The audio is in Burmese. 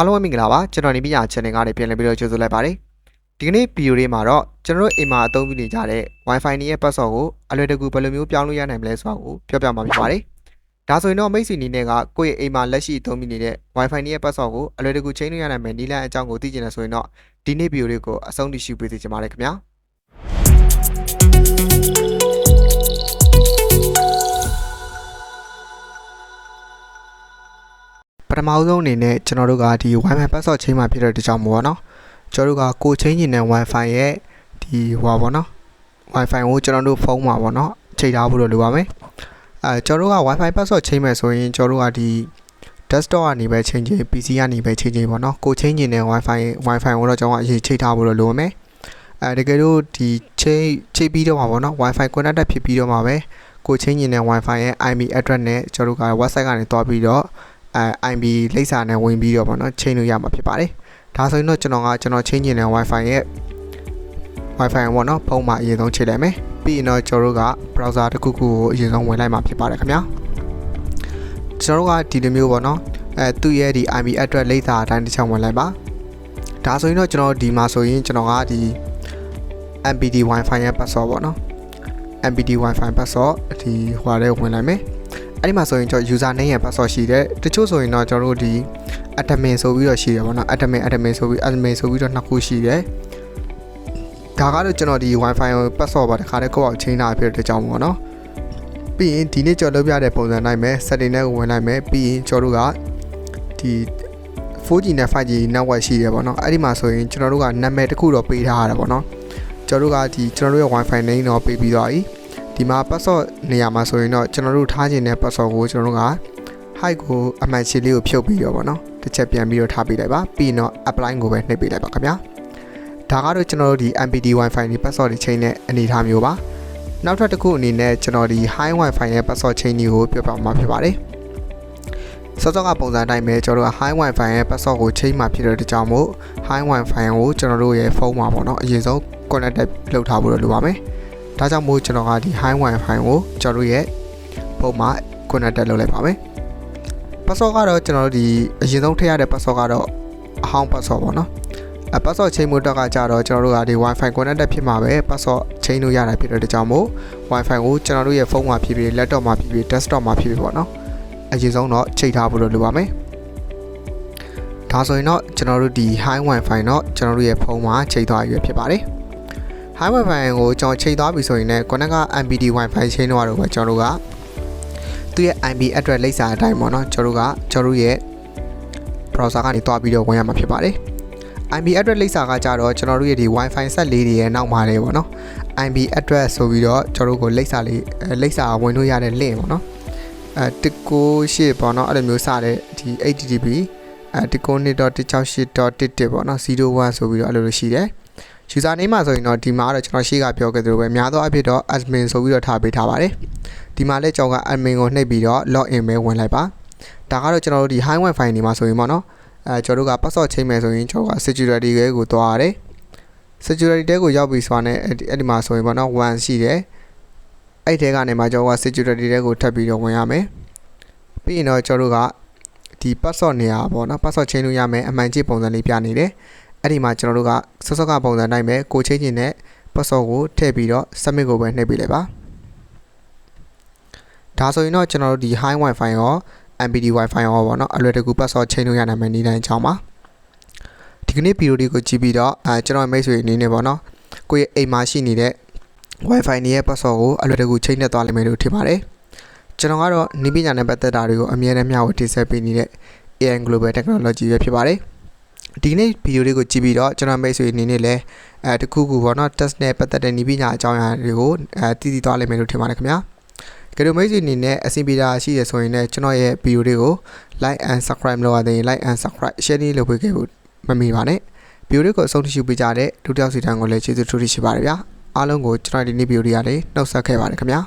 အားလုံးပဲမင်္ဂလာပါကျွန်တော်နေပြညာ channel ကနေပြန်လည်ပြီးတော့ကြိုဆိုလိုက်ပါတယ်ဒီကနေ့ဗီဒီယိုလေးမှာတော့ကျွန်တော်တို့အိမ်မှာအသုံးပြုနေကြတဲ့ Wi-Fi နဲ့ password ကိုအလွယ်တကူဘယ်လိုမျိုးပြောင်းလို့ရနိုင်မလဲဆိုတာကိုပြောပြမှာဖြစ်ပါတယ်ဒါဆိုရင်တော့မိတ်ဆွေအနေနဲ့ကကိုယ့်ရဲ့အိမ်မှာလက်ရှိအသုံးပြုနေတဲ့ Wi-Fi နဲ့ password ကိုအလွယ်တကူချိန်လို့ရနိုင်မယ်နည်းလမ်းအကြောင်းကိုသိချင်တယ်ဆိုရင်တော့ဒီနေ့ဗီဒီယိုလေးကိုအဆုံးထိရှုပေးစီချင်ပါတယ်ခင်ဗျာ ပထမဦးဆုံးအနေနဲ့ကျွန်တော်တို့ကဒီ Wi-Fi password ချိန်မှာဖြစ်တဲ့တကြောင်မို့ပါနော်ကျွန်တော်တို့ကကိုချိန်ညင်တဲ့ Wi-Fi ရဲ့ဒီဟွာပေါ့နော် Wi-Fi ကိုကျွန်တော်တို့ဖုန်းမှာပေါ့နော်ချိန်ထားဖို့လိုပါမယ်အဲကျွန်တော်တို့က Wi-Fi password ချိန်မယ်ဆိုရင်ကျွန်တော်တို့ကဒီ desktop ကနေပဲချိန်ချိန် PC ကနေပဲချိန်ချိန်ပေါ့နော်ကိုချိန်ညင်တဲ့ Wi-Fi Wi-Fi ကိုတော့ကျွန်တော်ကအရင်ချိန်ထားဖို့လိုပါမယ်အဲတကယ်လို့ဒီချိန်ချိန်ပြီးတော့မှာပေါ့နော် Wi-Fi connected ဖြစ်ပြီးတော့မှာပဲကိုချိန်ညင်တဲ့ Wi-Fi ရဲ့ IP address နဲ့ကျွန်တော်တို့က website ကနေတွားပြီးတော့ အဲ IP လိပ်စာနဲ့ဝင်ပြီးတော့ပေါ့နော်ချိန်လို့ရမှာဖြစ်ပါတယ်ဒါဆိုရင်တော့ကျွန်တော်ကကျွန်တော်ချိန်ညင်တဲ့ Wi-Fi ရဲ့ Wi-Fi ပေါ့နော်ဖုန်းမှာအရင်ဆုံးချိန်လိုက်မယ်ပြီးရင်တော့ကျွန်တော်တို့က browser တစ်ခုခုကိုအရင်ဆုံးဝင်လိုက်မှာဖြစ်ပါတယ်ခင်ဗျာကျွန်တော်တို့ကဒီလိုမျိုးပေါ့နော်အဲသူ့ရဲ့ဒီ IP address လိပ်စာအတိုင်းတစ်ချောင်းဝင်လိုက်ပါဒါဆိုရင်တော့ကျွန်တော်ဒီမှာဆိုရင်ကျွန်တော်ကဒီ MPD Wi-Fi ရဲ့ password ပေါ့နော် MPD Wi-Fi password ဒီဟွာတဲ့ဝင်လိုက်မယ် အဲ့ဒီမှာဆိုရင်ကျွန်တော် user name ရဲ့ password ရှိတယ်တချို့ဆိုရင်တော့ကျွန်တော်တို့ဒီ admin ဆိုပြီးတော့ရှိတယ်ပေါ့နော် admin admin ဆိုပြီး admin ဆိုပြီးတော့နှစ်ခုရှိတယ်ဒါကတော့ကျွန်တော်ဒီ wifi ကို password ပါတခါတည်းကိုယ့်အောင်ချိန်တာဖြစ်တဲ့ကြောင်းပေါ့နော်ပြီးရင်ဒီနေ့ကျွန်တော်လုပ်ပြတဲ့ပုံစံတိုင်းပဲ setting နဲ့ဝင်လိုက်မယ်ပြီးရင်ကျွန်တော်တို့ကဒီ 4G နဲ့ 5G network ရှိတယ်ပေါ့နော်အဲ့ဒီမှာဆိုရင်ကျွန်တော်တို့ကနာမည်တစ်ခုတော့ပေးထားရတယ်ပေါ့နော်ကျွန်တော်တို့ကဒီကျွန်တော်တို့ရဲ့ wifi name တော့ပေးပြီးတော့ ဒီမှာ password နေရာမှာဆိုရင်တော့ကျွန်တော်တို့ထားခြင်းတဲ့ password ကိုကျွန်တော်တို့က height ကိုအမှန်ချီလေးကိုဖြုတ်ပြီးတော့ဗောနော်တစ်ချက်ပြန်ပြီးတော့ထားပေးလိုက်ပါပြီးရင်တော့ apply ကိုပဲနှိပ်ပေးလိုက်ပါခင်ဗျာဒါကတော့ကျွန်တော်တို့ဒီ MPD Wi-Fi ဒီ password တွေချိန်တဲ့အနေအထားမျိုးပါနောက်ထပ်တစ်ခုအနေနဲ့ကျွန်တော်ဒီ high Wi-Fi ရဲ့ password ချိန်တွေကိုပြောပြမှာဖြစ်ပါတယ်စောစောကပုံစံအတိုင်းပဲကျွန်တော်တို့က high Wi-Fi ရဲ့ password ကိုချိန်မှာဖြစ်တဲ့ကြောင့်မို့ high Wi-Fi ကိုကျွန်တော်တို့ရဲ့ဖုန်းမှာပေါ့နော်အရင်ဆုံး connected လုပ်ထားဖို့လိုပါမယ် ဒါကြောင့်မို့ကျွန်တော်ကဒီ high Wi-Fi ကိုကျွန်တော်တို့ရဲ့ဖုန်းမှာ connected လုပ်လိုက်ပါမယ် password ကတော့ကျွန်တော်တို့ဒီအရင်ဆုံးထည့်ရတဲ့ password ကတော့အဟောင်း password ပေါ့နော်အဲ password ချိန်မှုတက်ကကြတော့ကျွန်တော်တို့ကဒီ wifi connected ဖြစ်မှာပဲ password ချိန်လို့ရတာဖြစ်တဲ့ကြောင့်မို့ wifi ကိုကျွန်တော်တို့ရဲ့ဖုန်းမှာဖြစ်ဖြစ် laptop မှာဖြစ်ဖြစ် desktop မှာဖြစ်ဖြစ်ပေါ့နော်အရင်ဆုံးတော့ချိန်ထားဖို့လိုပါမယ်ဒါဆိုရင်တော့ကျွန်တော်တို့ဒီ high wifi တော့ကျွန်တော်တို့ရဲ့ဖုန်းမှာချိန်သွားရွယ်ဖြစ်ပါတယ် high wifi ကိုကျွန်တော်ချိန်သွားပြီဆိုရင်လည်း connect က MPD wifi ချိန်တော့တော့ပဲကျွန်တော်တို့ကသူ့ရဲ့ IP address လိပ်စာအတိုင်းပေါ့နော်ကျွန်တော်တို့ကကျွန်တော်တို့ရဲ့ browser ကနေတွားပြီးတော့ဝင်ရမှာဖြစ်ပါတယ် IP address လိပ်စာကကြတော့ကျွန်တော်တို့ရဲ့ဒီ Wi-Fi ဆက်လေးတွေရဲ့နောက်မှာလေပေါ့နော် IP address ဆိုပြီးတော့ကျွန်တော်တို့ကိုလိပ်စာလေးလိပ်စာဝင်လို့ရတဲ့ link ပေါ့နော်အဲ198ပေါ့နော်အဲ့လိုမျိုးစတဲ့ဒီ HTTP အဲ192.168.11ပေါ့နော်01ဆိုပြီးတော့အဲ့လိုလိုရှိတယ် user name မှာဆိုရင်တော့ဒီမှာတော့ကျွန်တော်ရှေ့ကပြောခဲ့သလိုပဲများသောအားဖြင့်တော့ admin ဆိုပြီးတော့ထားပေးထားပါတယ်ဒီမှာလည်းကျွန်တော်က admin ကိုနှိပ်ပြီးတော့ log in ပဲဝင်လိုက်ပါဒါကတော့ကျွန်တော်တို့ဒီ high wifi နေမှာဆိုရင်ပေါ့နော်အဲကျွန်တော်တို့က password ချိန်မယ်ဆိုရင်ကျွန်တော်က security ကိုသွားရတယ် security တဲကိုရောက်ပြီဆိုတာနဲ့အဲ့ဒီမှာဆိုရင်ပေါ့နော်1ရှိတယ်အဲ့ဒီထဲကနေမှကျွန်တော်က security တဲကိုထပ်ပြီးတော့ဝင်ရမယ်ပြီးရင်တော့ကျွန်တော်တို့ကဒီ password နေရာပေါ့နော် password ချိန်လို့ရမယ်အမှန်ကြီးပုံစံလေးပြနေတယ် အဲ့ဒီမှာကျွန်တော်တို့ကစောစောကပုံစံတိုင်းပဲကိုချိန်ချင်းနဲ့ password ကိုထည့်ပြီးတော့ submit ကိုပဲနှိပ်ပေးလိုက်ပါဒါဆိုရင်တော့ကျွန်တော်တို့ဒီ high wifi ရော MPD wifi ရောပေါ့နော်အလွယ်တကူ password ချိန်လို့ရနိုင်မယ်နည်းလမ်းအကြောင်းပါဒီကနေ့ဗီဒီယိုလေးကိုကြည့်ပြီးတော့အဲကျွန်တော်မိတ်ဆွေအနေနဲ့ပေါ့နော်ကိုယ့်ရဲ့အိမ်မှာရှိနေတဲ့ wifi နေရဲ့ password ကိုအလွယ်တကူချိန်နဲ့သွားလိမ့်မယ်လို့ထင်ပါတယ်ကျွန်တော်ကတော့နီးပညာနဲ့ပတ်သက်တာတွေကိုအမြဲတမ်းမျှဝေတင်ဆက်ပေးနေတဲ့ AI Global Technology ပဲဖြစ်ပါတယ် ဒီနေ့ဗီဒီယိုလေးကိုကြည့်ပြီးတော့ကျွန်တော်မိတ်ဆွေအနေနဲ့လည်းအဲတခုခုပေါ့နော် test နဲ့ပတ်သက်တဲ့နီးပညာအကြောင်းအရာတွေကိုအဲတည်တည်သွားလိမ့်မယ်လို့ထင်ပါတယ်ခင်ဗျာကဲလို့မိတ်ဆွေအနေနဲ့အဆင်ပြေတာရှိရဆိုရင်လည်းကျွန်တော်ရဲ့ဗီဒီယိုလေးကို like and subscribe လုပ်ရတဲ့ like and subscribe share လေးလုပ်ပေးခဲ့ဖို့မမေ့ပါနဲ့ဗီဒီယိုလေးကိုအဆုံးထိရှုပေးကြတဲ့ဒုတိယစီတန်းကိုလည်းကျေးဇူးထူးထူးရှိပါတယ်ဗျာအားလုံးကိုကျွန်တော်ဒီနေ့ဗီဒီယိုလေးကနေနှုတ်ဆက်ခဲ့ပါတယ်ခင်ဗျာ